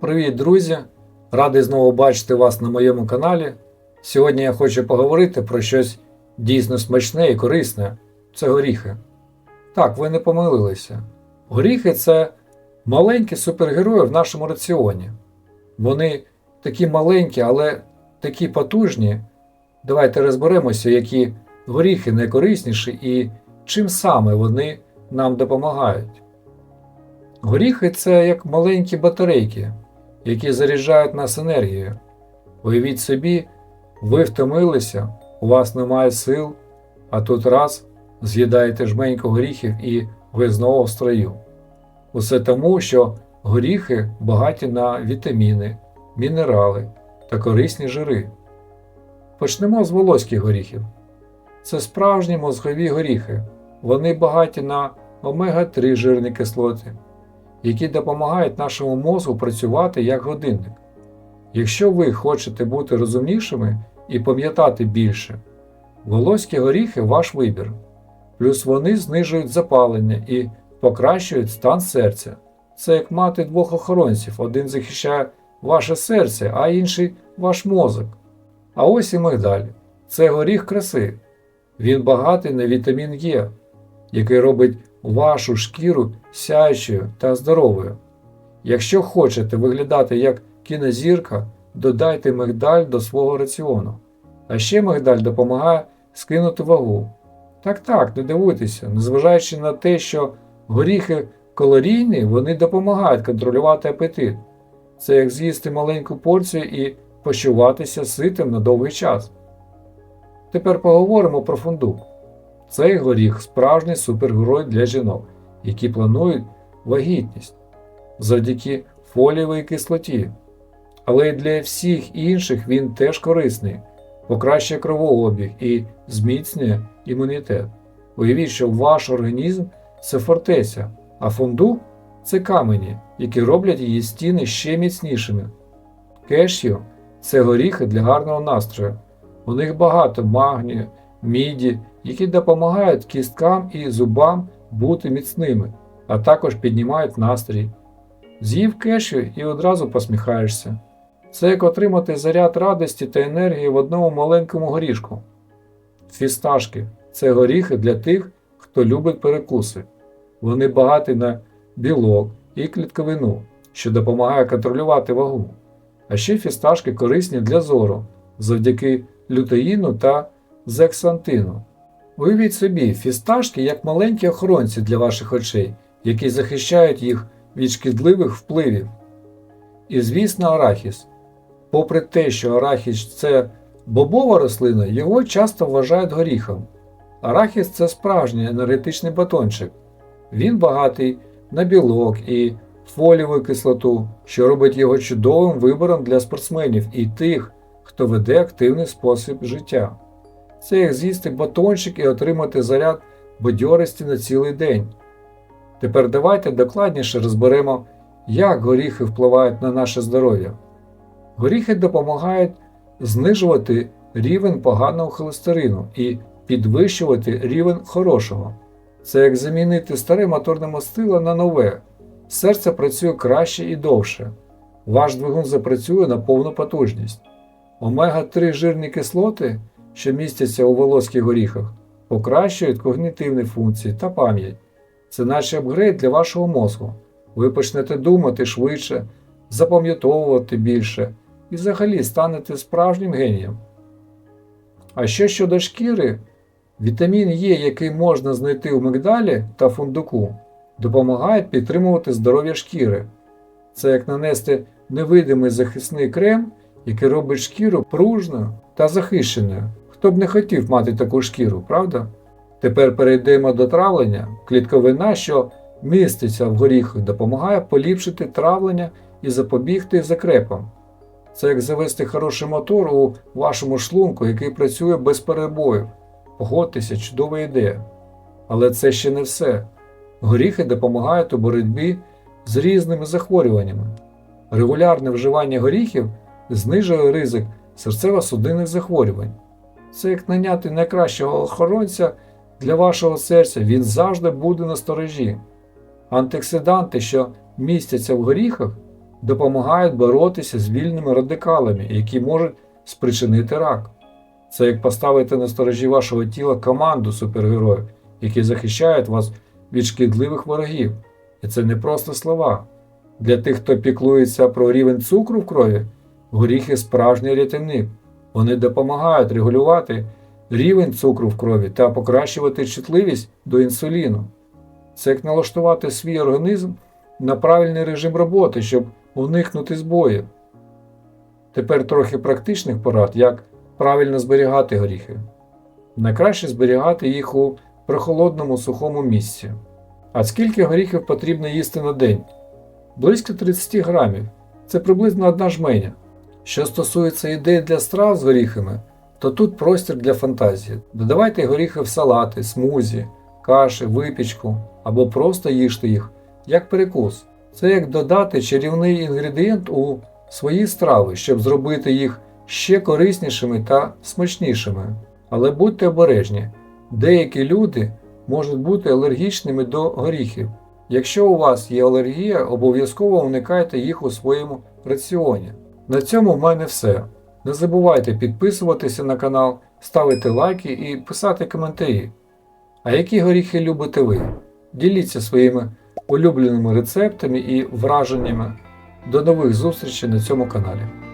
Привіт, друзі! Радий знову бачити вас на моєму каналі. Сьогодні я хочу поговорити про щось дійсно смачне і корисне це горіхи. Так, ви не помилилися. Горіхи це маленькі супергерої в нашому раціоні. Вони такі маленькі, але такі потужні. Давайте розберемося, які горіхи найкорисніші і чим саме вони нам допомагають. Горіхи це як маленькі батарейки, які заряджають нас енергією. Уявіть собі, ви втомилися, у вас немає сил, а тут раз з'їдаєте жменьку горіхів і ви знову в строю. Усе тому, що горіхи багаті на вітаміни, мінерали та корисні жири. Почнемо з волоських горіхів. Це справжні мозгові горіхи. Вони багаті на омега-3 жирні кислоти, які допомагають нашому мозку працювати як годинник. Якщо ви хочете бути розумнішими і пам'ятати більше, волоські горіхи ваш вибір. Плюс вони знижують запалення і покращують стан серця. Це як мати двох охоронців: один захищає ваше серце, а інший ваш мозок. А ось і мигдаль. Це горіх краси. Він багатий на вітамін Е, який робить вашу шкіру сяючою та здоровою. Якщо хочете виглядати як кінозірка, додайте мигдаль до свого раціону. А ще мигдаль допомагає скинути вагу. Так так, не дивуйтеся, незважаючи на те, що горіхи калорійні, вони допомагають контролювати апетит. Це як з'їсти маленьку порцію і почуватися ситим на довгий час. Тепер поговоримо про фундук. Цей горіх справжній супергерой для жінок, які планують вагітність завдяки фолієвій кислоті. Але й для всіх інших він теж корисний, покращує кровообіг і зміцнює імунітет. Уявіть, що ваш організм це фортеця, а фундук це камені, які роблять її стіни ще міцнішими. Кешю це горіхи для гарного настрою. У них багато магнію, міді, які допомагають кісткам і зубам бути міцними, а також піднімають настрій. З'їв кешю і одразу посміхаєшся. Це як отримати заряд радості та енергії в одному маленькому горішку. Фісташки це горіхи для тих, хто любить перекуси. Вони багаті на білок і клітковину, що допомагає контролювати вагу. А ще фісташки корисні для зору завдяки лютеїну та зексантину. Уявіть собі, фісташки як маленькі охоронці для ваших очей, які захищають їх від шкідливих впливів. І, звісно, арахіс. Попри те, що арахіс це бобова рослина, його часто вважають горіхом. Арахіс це справжній енергетичний батончик. Він багатий на білок і фолієву кислоту, що робить його чудовим вибором для спортсменів і тих, хто веде активний спосіб життя. Це як з'їсти батончик і отримати заряд бадьорості на цілий день. Тепер давайте докладніше розберемо, як горіхи впливають на наше здоров'я. Горіхи допомагають знижувати рівень поганого холестерину і підвищувати рівень хорошого. Це як замінити старе моторне мастило на нове. Серце працює краще і довше. Ваш двигун запрацює на повну потужність. Омега-3 жирні кислоти, що містяться у волоських горіхах, покращують когнітивні функції та пам'ять. Це наче апгрейд для вашого мозку. Ви почнете думати швидше, запам'ятовувати більше і взагалі станете справжнім генієм. А що щодо шкіри, вітамін Е, який можна знайти у мигдалі та фундуку, допомагає підтримувати здоров'я шкіри. Це як нанести невидимий захисний крем, який робить шкіру пружною та захищеною. Хто б не хотів мати таку шкіру, правда? Тепер перейдемо до травлення. Клітковина, що міститься в горіхах, допомагає поліпшити травлення і запобігти закрепам. Це як завести хороший мотор у вашому шлунку, який працює без перебоїв. Погодьтеся, чудова ідея. Але це ще не все. Горіхи допомагають у боротьбі з різними захворюваннями. Регулярне вживання горіхів знижує ризик серцево-судинних захворювань. Це як наняти найкращого охоронця для вашого серця, він завжди буде на сторожі. Антиоксиданти, що містяться в горіхах, допомагають боротися з вільними радикалами, які можуть спричинити рак. Це як поставити на сторожі вашого тіла команду супергероїв, які захищають вас від шкідливих ворогів. І це не просто слова. Для тих, хто піклується про рівень цукру в крові, горіхи справжній рятівник. Вони допомагають регулювати рівень цукру в крові та покращувати чутливість до інсуліну. Це як налаштувати свій організм на правильний режим роботи, щоб уникнути збоїв. Тепер трохи практичних порад, як правильно зберігати горіхи. Найкраще зберігати їх у прохолодному сухому місці. А скільки горіхів потрібно їсти на день? Близько 30 грамів. Це приблизно одна жменя. Що стосується ідей для страв з горіхами, то тут простір для фантазії. Додавайте горіхи в салати, смузі, каші, випічку або просто їжте їх як перекус. Це як додати чарівний інгредієнт у свої страви, щоб зробити їх ще кориснішими та смачнішими. Але будьте обережні, деякі люди можуть бути алергічними до горіхів. Якщо у вас є алергія, обов'язково уникайте їх у своєму раціоні. На цьому в мене все. Не забувайте підписуватися на канал, ставити лайки і писати коментарі. А які горіхи любите ви? Діліться своїми улюбленими рецептами і враженнями. До нових зустрічей на цьому каналі.